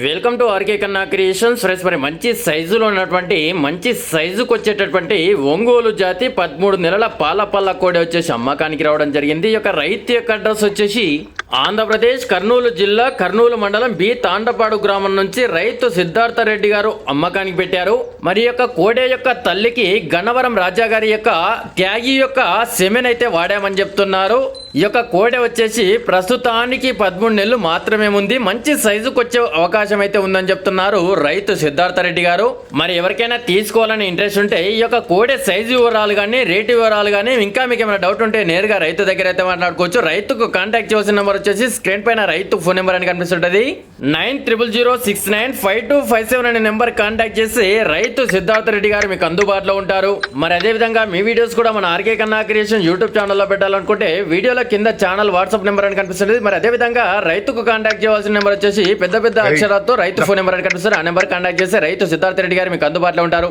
Welcome to RK Kanna creations. Friends మరి మంచి సైజులో ఉన్నటువంటి మంచి సైజుకు వచ్చేటటువంటి ఒంగోలు జాతి పదమూడు నెలల పాల పళ్ళ కోడి వచ్చేసి అమ్మకానికి రావడం జరిగింది. ఈ యొక్క రైతు యొక్క అడ్రస్ వచ్చేసి ఆంధ్రప్రదేశ్ కర్నూలు జిల్లా కర్నూలు మండలం బి తాండపాడు గ్రామం నుంచి రైతు సిద్ధార్థ రెడ్డి గారు అమ్మకానికి పెట్టారు. మరి యొక్క కోడే యొక్క తల్లికి గన్నవరం రాజా గారి యొక్క త్యాగి యొక్క సెమెన్ అయితే వాడామని చెప్తున్నారు. ఈ యొక్క కోడె వచ్చేసి ప్రస్తుతానికి పదమూడు నెలలు మాత్రమే ఉంది. మంచి సైజుకు వచ్చే అవకాశం అయితే ఉందని చెప్తున్నారు రైతు సిద్ధార్థ రెడ్డి గారు. మరి ఎవరికైనా తీసుకోవాలని ఇంట్రెస్ట్ ఉంటే ఈ యొక్క కోడె సైజు వివరాలు కానీ రేటు వివరాలు కానీ ఇంకా మీకు ఏమైనా డౌట్ ఉంటే నేరుగా రైతు దగ్గర అయితే మాట్లాడుకోవచ్చు. రైతుకు కాంటాక్ట్ చేసిన నెంబర్ వచ్చేసి స్క్రీన్ పైన రైతు ఫోన్ నెంబర్ అని కనిపిస్తుంటది. Nine triple zero six nine five two five seven అనే నెంబర్ కాంటాక్ట్ చేసి రైతు సిద్ధార్థ రెడ్డి గారు మీకు అందుబాటులో ఉంటారు. మరి అదే విధంగా మీ వీడియోస్ కూడా మన ఆర్కే కన్నా క్రియేషన్ యూట్యూబ్ ఛానల్లో పెట్టాలనుకుంటే వీడియోలో కింద ఛానల్ వాట్సాప్ నెంబర్ అని కనిపిస్తుంది మరి అదే విధంగా రైతుకు కాంటాక్ట్ చేయాల్సిన నెంబర్ వచ్చేసి పెద్ద పెద్ద అక్షరాలతో రైతు ఫోన్ నెంబర్ అని కనిపిస్తుంది. ఆ నెంబర్ కాంటాక్ట్ చేసి రైతు సిద్ధార్థ రెడ్డి గారు మీకు అందుబాటులో ఉంటారు.